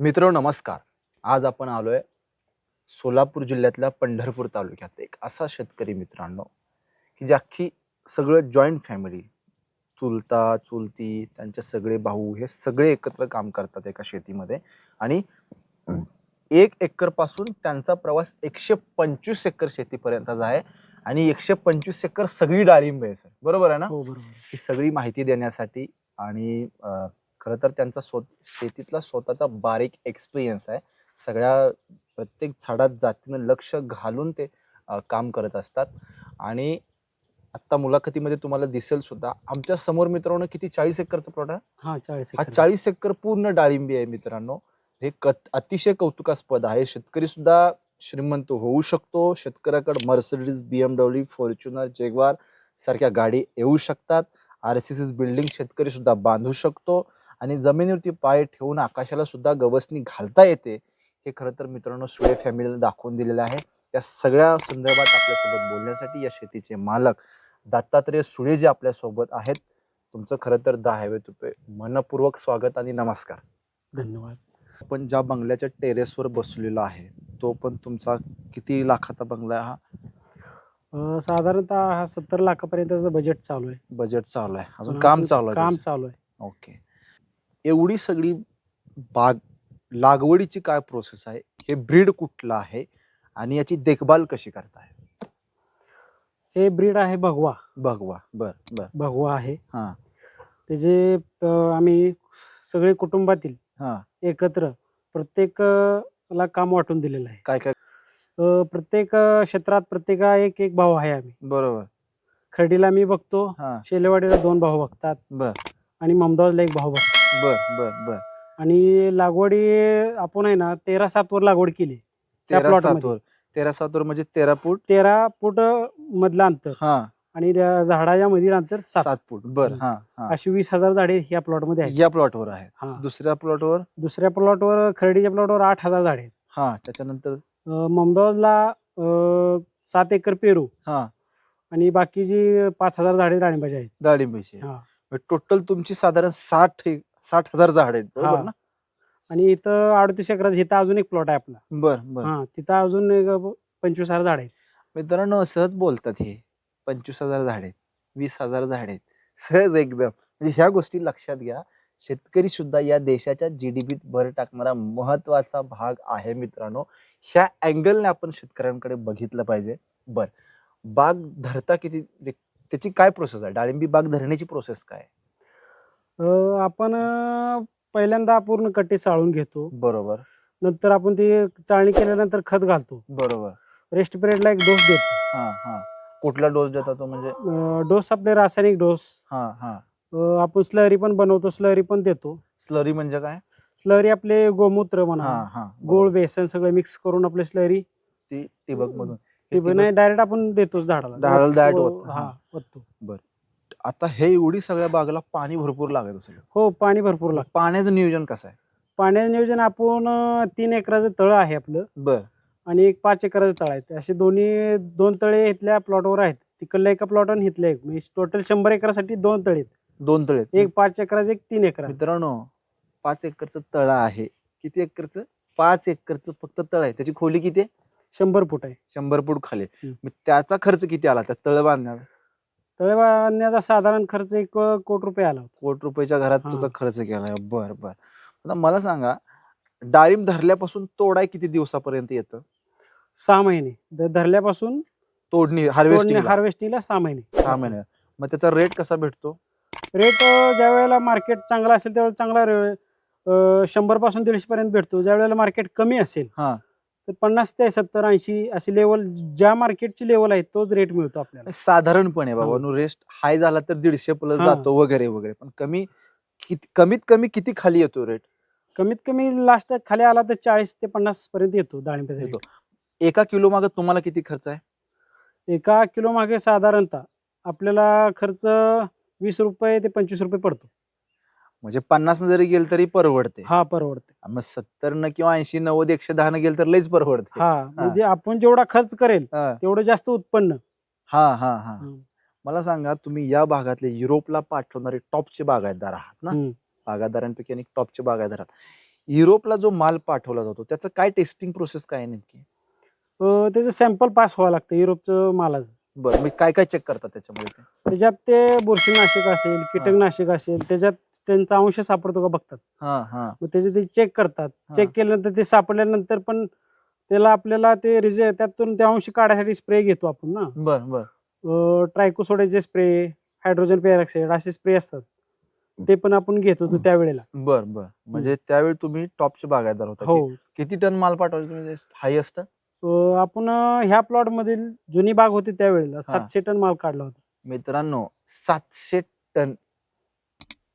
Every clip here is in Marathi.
मित्र नमस्कार. आज आपण आलोय सोलापूर जिल्ह्यातल्या पंढरपूर तालुक्यात एक असा शेतकरी मित्रांनो की जे अख्खी सगळं जॉईंट फॅमिली चुलता चुलती त्यांचे सगळे भाऊ हे सगळे एकत्र काम करतात एका शेतीमध्ये. आणि एक एकरपासून त्यांचा प्रवास एकशे पंचवीस एकर शेतीपर्यंतचा आहे. आणि एकशे पंचवीस एकर सगळी डाळिंब आहे सर. बरोबर आहे ना? हो बरोबर. ही सगळी माहिती देण्यासाठी आणि खरं तर त्यांचा स्व शेतीतला स्वतःचा बारीक एक्सपिरियन्स आहे. सगळ्या प्रत्येक झाडात जातीनं लक्ष घालून ते काम करत असतात. आणि आत्ता मुलाखतीमध्ये तुम्हाला दिसेल सुद्धा आमच्यासमोर मित्रांनो किती चाळीस एकरचा प्लॉट आहे? हा चाळीस हा एकर. चाळीस एकर पूर्ण डाळिंबी आहे मित्रांनो. हे कत अतिशय कौतुकास्पद आहे. शेतकरी सुद्धा श्रीमंत होऊ शकतो. शेतकऱ्याकडे मर्सिडीज बीएमडब्ल्यू फॉर्च्युनर जेगवार सारख्या गाडी येऊ शकतात. आर सी सी बिल्डिंग शेतकरी सुद्धा बांधू शकतो. आणि जमिनीवरती पाय ठेवून आकाशाला सुद्धा गवसणी घालता येते हे खरं तर मित्रांनो सुळे फॅमिलीला दाखवून दिलेलं आहे. या सगळ्या संदर्भात आपल्यासोबत बोलण्यासाठी या शेतीचे मालक दत्तात्रय सुळे जे आपल्यासोबत आहेत तुमचं खरं तर दहावे तुपे. मनपूर्वक स्वागत आणि नमस्कार. धन्यवाद. आपण ज्या बंगल्याच्या टेरेसवर बसलेलो आहे तो पण तुमचा किती लाखाचा बंगला आहे हा? साधारणतः हा सत्तर लाखापर्यंतचं बजेट चालू आहे. बजेट चालू आहे. अजून काम चालू आहे काम. चालू आहे. ओके एवढी सगळी बाग लागवडीची काय प्रोसेस आहे? हे ब्रीड कुठलं आहे? आणि याची देखभाल कशी करताय? हे ब्रीड आहे भगवा. भगवा. बर बर. भगवा आहे. हा. त्याचे आम्ही सगळे कुटुंबातील हा. एकत्र प्रत्येक ला काम वाटून दिलेलं आहे. काय काय? अं, प्रत्येक क्षेत्रात प्रत्येका एक एक भाऊ आहे आम्ही. बरोबर. खर्डीला मी बघतो. हा. शेलेवाडीला दोन भाऊ बघतात. बर. आणि ममदावला एक भाऊ बघतो. बर बर बर. आणि लागवडी आपण आहे ना तेरा सात वर लागवड केली त्या तेरा plot मध्ये. सातवर तेरा सातवर म्हणजे तेरा फूट? तेरा फूट मधलं अंतर. हा. आणि त्या झाडाच्या मधील अंतर सात. सात फूट. बर. हा हा. अशी वीस हजार झाडे ह्या प्लॉटमध्ये आहेत. या प्लॉटवर आहे हा. दुसऱ्या प्लॉटवर दुसऱ्या प्लॉटवर खर्डीच्या प्लॉटवर आठ हजार झाडे आहेत. हा त्याच्यानंतर? ममदावला अं, सात एकर पेरू. हा. आणि बाकीची पाच हजार झाडे डाळिंबाची आहेत. डाळिंबीची हा. टोटल तुमची साधारण साठ साठ हजार झाड आहेत बरोबर. ना? आणि इथं अडतीस एकरात इथं अजून एक प्लॉट आहे आपला. बर बर. हा तिथं अजून एक पंचवीस हजार झाड आहेत. मित्रांनो सहज बोलतात हे. पंचवीस हजार झाड आहेत वीस हजार झाड आहेत. सहज एकदम. म्हणजे ह्या गोष्टी लक्षात घ्या. शेतकरी सुद्धा या देशाच्या जीडीपीत भर टाकणारा महत्त्वाचा भाग आहे मित्रांनो. ह्या अँगलने आपण शेतकऱ्यांकडे बघितलं पाहिजे. बर. बाग धरता किती म्हणजे त्याची काय प्रोसेस आहे? डाळिंबी बाग धरण्याची प्रोसेस काय? अं, आपण अं, पहिल्यांदा पूर्ण कट्टी चाळून घेतो. बरोबर. नंतर आपण ती चाळणी केल्यानंतर खत घालतो. बरोबर. रेस्ट पिरियडला एक डोस देतो. हा हा. कुठला डोस देता तो म्हणजे? अं, डोस आपले रासायनिक डोस. हा हा. अं, आपण स्लरी पण बनवतो स्लरी पण देतो. स्लरी म्हणजे काय? स्लरी आपले गोमूत्र म्हणा हा हा. गोळ बेसन सगळं मिक्स करून आपले स्लरी. ती ठिबक मधून. नाही डायरेक्ट आपण देतोच झाडाला. झाडाला direct हो, ओततो, हा हा. ओततो आता हे एवढी सगळ्या बागेला पाणी भरपूर लागत असेल. हो पाणी भरपूर लागतं. पाण्याचं नियोजन कसं आहे? पाण्याचं नियोजन आपण अं, तीन एकराचं तळ आहे आपलं. बर. आणि एक पाच एकराचं तळ आहे. असे दोन्ही दोन तळे इथल्या प्लॉटवर आहेत. तिकडल्या एका प्लॉट आणि इथल्या एक. म्हणजे टोटल शंभर एकरासाठी दोन तळे आहेत. दोन तळे आहेत. एक पाच एकराचं एक तीन एकरा मित्रांनो पाच एकरचं तळ आहे. किती एकरचं? पाच एकरचं फक्त तळ आहे. त्याची खोली किती आहे? शंभर फूट आहे. शंभर फूट खाली आहे. हम्म. मग त्याचा खर्च किती आला? त्या तळ बांधण्याचा तळे बांधण्याचा साधारण खर्च एक कोटी रुपये आला होता. कोट रुपयाच्या घरात हा. तुझा खर्च केलाय बर बर. आता मला सांगा डाळिंब धरल्यापासून तोडाय किती दिवसापर्यंत येतं? सहा महिने. ध- धरल्यापासून तोडणी हार्वेस्टिंग हार्वेस्टिंगला सहा महिने. सहा महिने. मग त्याचा रेट कसा भेटतो? रेट ज्या वेळेला मार्केट चांगला असेल त्यावेळेला चांगला रे- शंभरपासून दीडशे पर्यंत भेटतो. ज्या वेळेला मार्केट कमी असेल हा. तर पन्नास ते सत्तर ऐंशी अशी लेवल ज्या मार्केटची लेवल आहे तोच रेट मिळतो आपल्याला साधारणपणे बाबा हा. नो रेस्ट हाय झाला तर दीडशे प्लस हा. जातो वगैरे वगैरे पण कमी कित- कमीत कमी किती खाली येतो रेट कमीत कमी लास्ट खाली आला तर चाळीस ते पन्नास पर्यंत येतो डाळिंब्याचा येतो. rate. एका किलो मागे तुम्हाला किती खर्च आहे एका किलो मागे साधारणतः आपल्याला खर्च वीस रुपये ते पंचवीस रुपये पडतो म्हणजे पन्नास जरी गेल तरी परवडते. हा परवडते. मग सत्तर न किंवा ऐंशी नव्वद एकशे दहा न गेल तर लईच परवडते. हा म्हणजे आपण जेवढा खर्च करेल हा. तेवढं जास्त उत्पन्न. हा हा हा. हम्म. मला सांगा तुम्ही या भागातले युरोपला पाठवणारे टॉपचे बागायतदार आहात ना? हम्म. बागायतदारांपैकी आणि टॉपचे बागायतदार आहात. युरोपला जो माल पाठवला जातो त्याचं काय टेस्टिंग प्रोसेस काय आहे नेमकी? अं, त्याचं सॅम्पल पास व्हावं लागतं युरोपचं मालाचं. बरं मी काय काय चेक करतात त्याच्यामध्ये ते? त्याच्यात ते बुरशीनाशक असेल कीटकनाशक असेल त्याच्यात त्यांचा अंश सापडतो का बघतात. हा हा. मग त्याचे ते चेक करतात. चेक केल्यानंतर ते सापडल्यानंतर पण त्याला आपल्याला ते रिजे त्यातून ते अंश काढायसाठी स्प्रे घेतो आपण ना. बर बर. ट्रायकोसोडाचे स्प्रे हायड्रोजन पेरॉक्साईड असे स्प्रे असतात. ते पण आपण घेत होतो त्यावेळेला. बर बर. म्हणजे त्यावेळी तुम्ही टॉपचे बागायतदार होता. हो. किती टन माल पाठवायचे तुम्ही? आपण ह्या प्लॉट मधील जुनी बाग होती त्यावेळेला सातशे टन माल काढला होता. मित्रांनो सातशे टन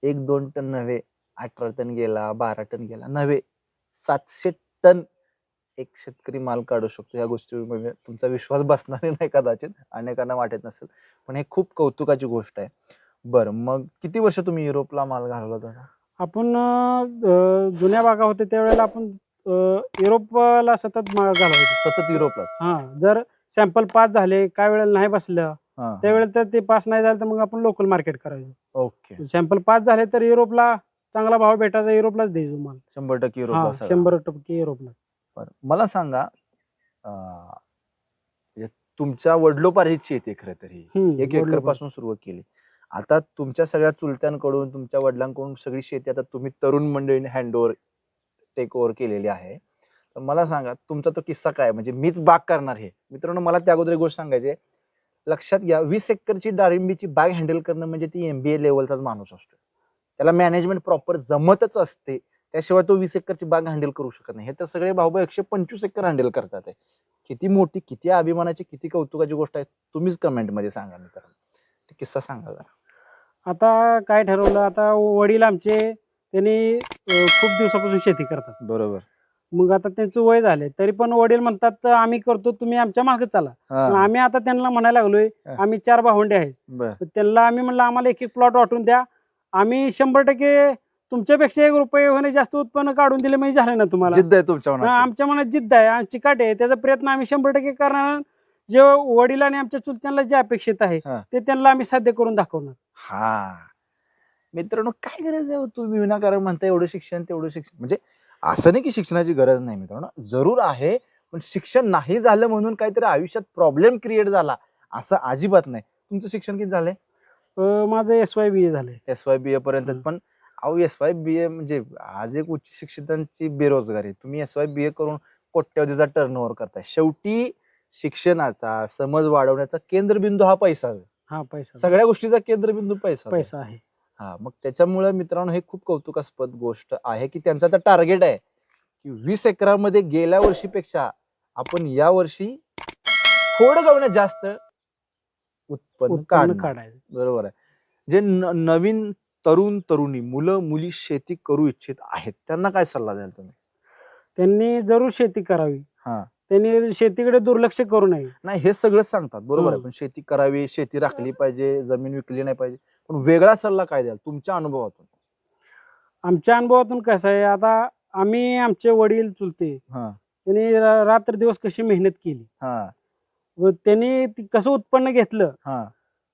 एक दोन टन नव्हे अठरा टन गेला बारा टन गेला नव्हे. सातशे टन एक शेतकरी माल काढू शकतो या म्हणजे तुमचा विश्वास बसणार नाही कदाचित अनेकांना वाटत नसेल. पण हे खूप कौतुकाची गोष्ट आहे. बरं मग किती वर्ष तुम्ही युरोपला माल घालवला तसा आपण अं, जुन्या बागा होत्या त्यावेळेला आपण अं, युरोपला सतत माल घालवायचो. सतत युरोपलाच? हा जर सॅम्पल पास झाले काय वेळेला नाही बसलं त्यावेळेला तर ते पास नाही झालं तर मग आपण लोकल मार्केट करायचो. ओके. सॅम्पल पास झाले तर युरोपला चांगला भाव भेटायचा युरोपलाच द्यायचो माल शंभर टक्के हा युरोपला सगळा. शंभर टक्के युरोपलाच. बरं. मला सांगा अं, म्हणजे तुमच्या वडलोपार्जित शेती खरं तरी हम्म, एक एकर. पासून सुरुवात केली. आता तुमच्या सगळ्या चुलत्यांकडून तुमच्या वडिलांकडून सगळी शेती आता तुम्ही तरुण मंडळीने हँडओव्हर टेक ओव्हर केलेली आहे. तर मला सांगा तुमचा तो किस्सा काय म्हणजे मीच बाग करणार हे. मित्रांनो मला त्या अगोदर एक गोष्ट सांगायची आहे. लक्षात घ्या वीस एकरची डाळिंबीची बाग हँडल करणं म्हणजे ती एमबीए लेवलचाच माणूस असतो त्याला मॅनेजमेंट प्रॉपर जमतच असते त्याशिवाय तो वीस एकरची बाग हँडल करू शकत नाही. हे तर सगळे भाऊ एकशे पंचवीस एकर हँडल करतात आहे. किती मोठी किती अभिमानाची किती कौतुकाची गोष्ट आहे तुम्हीच कमेंटमध्ये सांगा मित्रांनो किस्सा सांगा जरा. आता काय ठरवलं आता वडील आमचे त्यांनी खूप दिवसापासून शेती करतात. बरोबर. मग आता त्यांचं वय झाले तरी पण वडील म्हणतात "तर आम्ही करतो तुम्ही आमच्या मागे चला. मग आम्ही आता त्यांना म्हणायला लागलोय हा. आम्ही चार भावंडे आहेत. बर. तर त्यांना आम्ही म्हणलं आम्हाला एक एक प्लॉट वाटून द्या. आम्ही शंभर टक्के तुमच्यापेक्षा एक रुपये होणे जास्त उत्पन्न काढून दिले म्हणजे झालं ना तुम्हाला. जिद्द आहे तुमच्या हा, मनात आमच्या मनात जिद्द आहे आणि चिकाट आहे. त्याचा प्रयत्न आम्ही शंभर टक्के करणार. जे वडील आणि आमच्या चुलत्यांना जे अपेक्षित आहे हा. ते त्यांना आम्ही साध्य करून दाखवणार. हा. मित्रांनो काय गरज आहे हो तुम्ही विनाकारण म्हणता एवढं शिक्षण तेवढं शिक्षण? म्हणजे असं नाही की शिक्षणाची गरज नाही मित्रांनो. जरूर आहे पण शिक्षण नाही झालं म्हणून काहीतरी आयुष्यात प्रॉब्लेम क्रिएट झाला असं अजिबात नाही. तुमचं शिक्षण किती झालंय? अं, माझं एस वाय बी ए झालंय. एस वाय बी ए पर्यंत हम्म. पण अहो एस वाय बी ए म्हणजे आज एक उच्च शिक्षितांची बेरोजगारी तुम्ही एस वाय बी ए करून कोट्यवधीचा टर्न ओव्हर करताय. शेवटी शिक्षणाचा समज वाढवण्याचा केंद्रबिंदू हा पैसा आहे. हा पैसा सगळ्या गोष्टीचा केंद्रबिंदू पैसा. पैसा आहे. हा मग त्याच्यामुळे मित्रांनो हे खूप कौतुकास्पद गोष्ट आहे की त्यांचं आता टार्गेट आहे की वीस एकरामध्ये गेल्या वर्षीपेक्षा आपण या वर्षी थोडं गवण्यात जास्त उत्पन्न काढायचं. बरोबर आहे. जे नवीन तरुण तरुणी मुलं मुली शेती करू इच्छित आहेत त्यांना काय सल्ला द्याल तुम्ही? त्यांनी जरूर शेती करावी. हा. त्यांनी शेतीकडे दुर्लक्ष करू नये. नाही हे सगळंच सांगतात. बरोबर आहे हम्म. पण शेती करावी शेती राखली पाहिजे जमीन विकली नाही पाहिजे. पण वेगळा सल्ला काय द्याल तुमच्या अनुभवातून? आमच्या अनुभवातून कसं आहे आता आम्ही आमचे वडील चुलते हा. त्यांनी रात्र दिवस कशी मेहनत केली. हा. व त्यांनी ती कसं उत्पन्न घेतलं हा.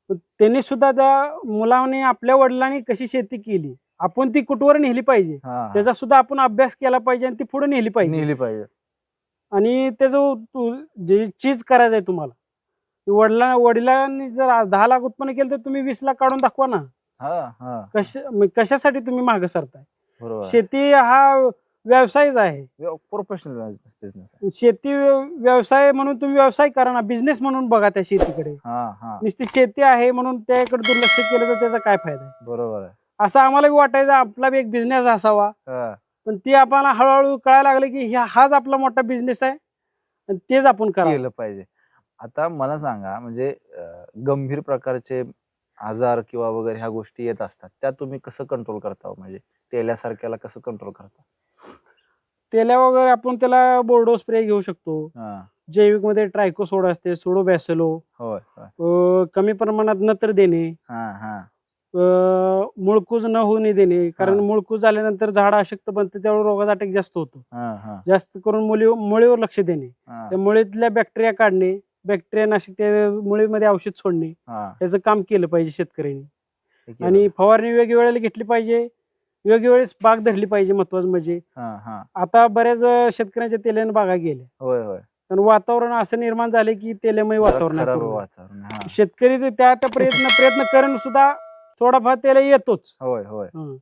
व त्यांनी सुद्धा त्या मुलांनी आपल्या वडिलांनी कशी शेती केली आपण ती कुठवर नेली पाहिजे. हा. त्याचा सुद्धा आपण अभ्यास केला पाहिजे आणि ती पुढे नेली पाहिजे. नेली पाहिजे. आणि त्याचं तू- जे चीज करायचं आहे तुम्हाला वडिला वडिलांनी जर दहा लाख उत्पन्न केलं तर तुम्ही वीस लाख काढून दाखवा ना. कश कशासाठी तुम्ही मागे सरताय. शेती हा व्यवसायच आहे. प्रोफेशनल बिझनेस शेती व्यवसाय म्हणून तुम्ही व्यवसाय करा ना. बिझनेस म्हणून बघा त्या शेतीकडे. हा हा. नुसती शेती आहे म्हणून त्याकडे दुर्लक्ष केलं तर त्याचा काय फायदा आहे? बरोबर असं आम्हाला वाटायचं आपला एक बिझनेस असावा. पण ते आम्हाला हळूहळू कळायला लागलं की हाच आपला मोठा बिझनेस आहे. आणि तेच आपण करा केलं पाहिजे. आता मला सांगा म्हणजे गंभीर प्रकारचे आजार किंवा वगैरे ह्या गोष्टी येत असतात त्या तुम्ही कसं कंट्रोल करता हो? म्हणजे तेल्यासारख्याला कसं कंट्रोल करता? तेल्या वगैरे आपण त्याला बोर्डो स्प्रे घेऊ शकतो. जैविकमध्ये ट्रायको सोडा असते सोडो बॅसेलो कमी प्रमाणात नत्र देणे. हा हा. मुळकूज न होऊ देणे. कारण. मुळकूज झाल्यानंतर झाड अशक्त बनते त्यावेळी रोगाचा अटॅक जास्त होतो. जास्त करून मुली मुळीवर लक्ष देणे. त्या मुळीतल्या बॅक्टेरिया काढणे बॅक्टेरिया नाशक त्या मुळीमध्ये औषध सोडणे याचं काम केलं पाहिजे शेतकऱ्यांनी. आणि फवारणी वेगवेगळ्या घेतली पाहिजे. योग्य वेळेस बाग धरली पाहिजे महत्वाचं म्हणजे. आता बऱ्याच शेतकऱ्यांच्या तेल्याने बागा गेल्या. कारण वातावरण असं निर्माण झाले की तेलमय वातावरण. शेतकरी त्या प्रयत्न प्रयत्न करून सुद्धा थोडाफार त्याला येतोच. होय होय. हं.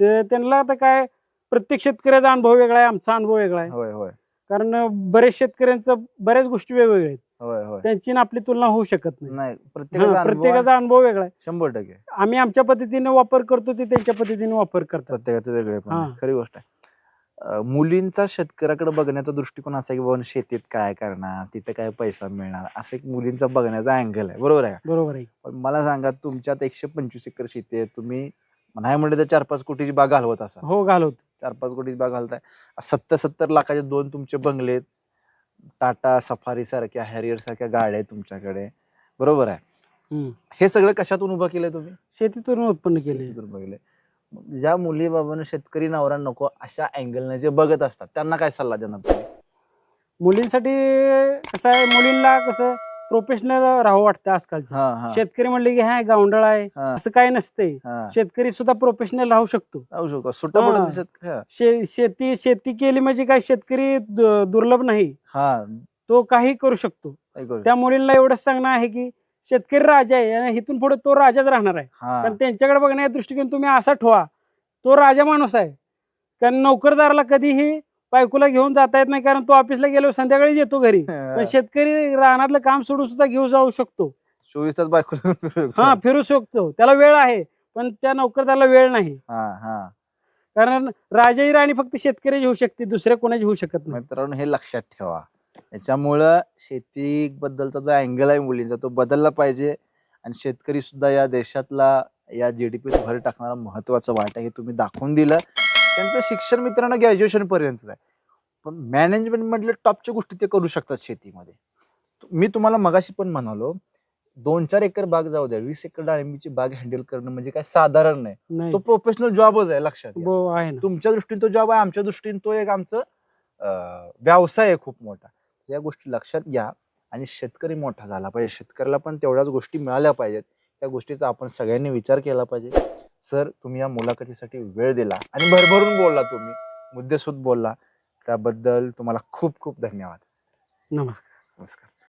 ते त्यांना आता काय प्रत्येक शेतकऱ्याचा अनुभव वेगळा आहे आमचा अनुभव वेगळा आहे. होय होय. कारण बरेच शेतकऱ्यांचं बऱ्याच गोष्टी वेगवेगळ्या आहेत. होय होय. त्यांची आणि आपली तुलना होऊ शकत नाही. नाही हं, प्रत्येकाचा अनुभव प्रत्येकाचा अनुभव वेगळा आहे. शंभर टक्के. आम्ही आमच्या पद्धतीने वापर करतो ते त्यांच्या पद्धतीने वापर करतात. प्रत्येकाचं वेगळे हा. खरी गोष्ट आहे. अं, मुलींचा शेतकऱ्याकडे बघण्याचा दृष्टिकोन असा आहे की बाबा शेतीत काय करणार तिथे काय पैसा मिळणार असं एक मुलींचा बघण्याचा अँगल आहे. बरोबर आहे का? बरोबर आहे. पण मला सांगा तुमच्यात एकशे पंचवीस एकर शेती आहे तुम्ही नाही म्हणलं तर चार पाच कोटीची बाग घालवत असा हो घालवतो. चार पाच कोटीची बाग घालताय. सत्तर सत्तर लाखाचे दोन तुमचे बंगले आहेत. टाटा सफारी सारख्या हॅरियर सारख्या गाड्या आहेत तुमच्याकडे. बरोबर आहे. हं. हे सगळं कशातून उभं केलंय तुम्ही? शेतीतून उत्पन्न केले शेतीतून बघितलंय. ज्या मुली बाबांना शेतकरी नवरा नको अशा अँगलने जे बघत असतात त्यांना काय सल्ला देणार तुम्ही? मुलींसाठी कसं आहे मुलींना कसं प्रोफेशनल राहावं वाटतं आजकालच्या हा हा. शेतकरी म्हणले की हा गावंडळ आहे. हा, असं काय नसतंय. हा. शेतकरी सुद्धा प्रोफेशनल राहू शकतो. राहू शकतो. सुट्टा हा. पडत शेतकरी हा. शे शेती शेती केली म्हणजे काय शेतकरी दु- दुर्लभ नाही. हा. तो काही करू शकतो? त्या मुलींना एवढंच सांगणं आहे की शेतकरी राजा आहे आणि इथून पुढे तो राजाच राहणार आहे. कारण त्यांच्याकडे बघण्याचा दृष्टिकोन तुम्ही असा ठेवा तो राजा माणूस आहे. कारण नोकरदाराला कधीही बायकोला घेऊन जाता येत नाही कारण तो ऑफिसला गेलो संध्याकाळीच येतो घरी. पण शेतकरी रानातलं काम सोडून सुद्धा घेऊन जाऊ शकतो. चोवीस तास बायको हा फिरू शकतो. त्याला वेळ आहे पण त्या नोकरदाराला वेळ नाही. कारण राजाही राणी फक्त शेतकरी होऊ शकते दुसऱ्या कोणाची होऊ शकत नाही. मित्रांनो हे लक्षात ठेवा. त्याच्यामुळं शेती बद्दलचा जो अँगल आहे मुलींचा तो बदलला पाहिजे. आणि शेतकरी सुद्धा या देशातला या जीडीपीत भर टाकणारा महत्त्वाचा वाटा हे तुम्ही दाखवून दिलं. त्यांचं शिक्षण मित्रांनो ग्रॅज्युएशन पर्यंतच आहे. पण मॅनेजमेंट मधले टॉपच्या गोष्टी ते करू शकतात शेतीमध्ये. मी तुम्हाला मगाशी पण म्हणालो दोन चार एकर बाग जाऊ द्या. वीस एकर डाळिंबीची बाग हँडल करणं म्हणजे काय साधारण नाही. तो प्रोफेशनल जॉबच आहे लक्षात घ्या. आहे ना. तुमच्या दृष्टीने तो जॉब आहे आमच्या दृष्टीने तो एक आमचं अं, व्यवसाय आहे खूप मोठा. या गोष्टी लक्षात घ्या आणि शेतकरी मोठा झाला पाहिजे. शेतकऱ्याला पण तेवढ्याच गोष्टी मिळाल्या पाहिजेत. त्या गोष्टीचा आपण सगळ्यांनी विचार केला पाहिजे. सर तुम्ही या मुलाखतीसाठी वेळ दिला आणि भरभरून बोलला तुम्ही. मुद्देसूद बोलला. त्याबद्दल तुम्हाला खूप खूप धन्यवाद. नमस्कार. नमस्कार.